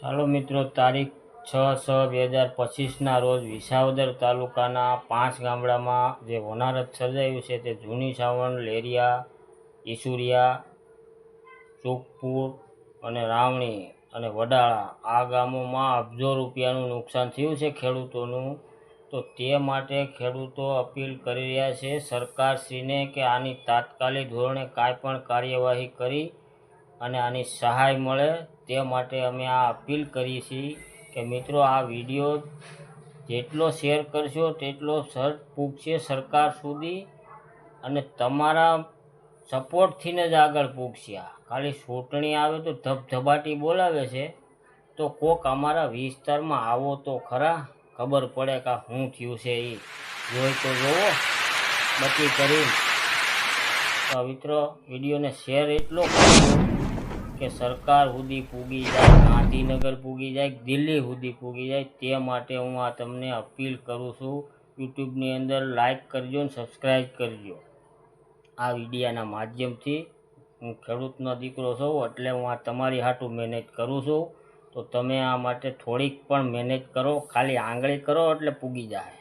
ચાલો મિત્રો, તારીખ છ છ બે હજાર પચીસના રોજ વિસાવદર તાલુકાના પાંચ ગામડામાં જે હોનારત સર્જાયું છે તે જૂની સાવણ, લેરિયા, ઈસુરિયા ચોકપુર અને રાવણી અને વડાળા આ ગામોમાં અબજો રૂપિયાનું નુકસાન થયું છે ખેડૂતોનું. તો તે માટે ખેડૂતો અપીલ કરી રહ્યા છે સરકારશ્રીને કે આની તાત્કાલિક ધોરણે કાંઈ પણ કાર્યવાહી કરી અને આની સહાય મળે તે માટે અમે આ અપીલ કરીએ છીએ કે મિત્રો, આ વીડિયો જેટલો શેર કરશો તેટલો સર પૂગશે સરકાર સુધી અને તમારા સપોર્ટથીને જ આગળ પૂગશે આ. ખાલી ચૂંટણી આવે તો ધબધબાટી બોલાવે છે, તો કોક અમારા વિસ્તારમાં આવો તો ખરા. ખબર પડે કે શું થયું છે એ જોઈ તો જોવો. બચી કરી. મિત્રો, વિડીયોને શેર એટલો કે સરકાર સુધી પૂગી જાય, ગાંધીનગર પૂગી જાય, દિલ્હી સુધી પૂગી જાય, તે માટે હું આ તમને અપીલ કરું છું. યુટ્યુબની અંદર લાઈક કરજો અને સબસ્ક્રાઈબ કરજો. આ વિડીયાના માધ્યમથી હું ખેડૂતનો દીકરો છું, એટલે હું આ તમારી હાટું મહેનત કરું છું. તો તમે આ માટે થોડીક પણ મહેનત કરો, ખાલી આંગળી કરો એટલે પૂગી જાય.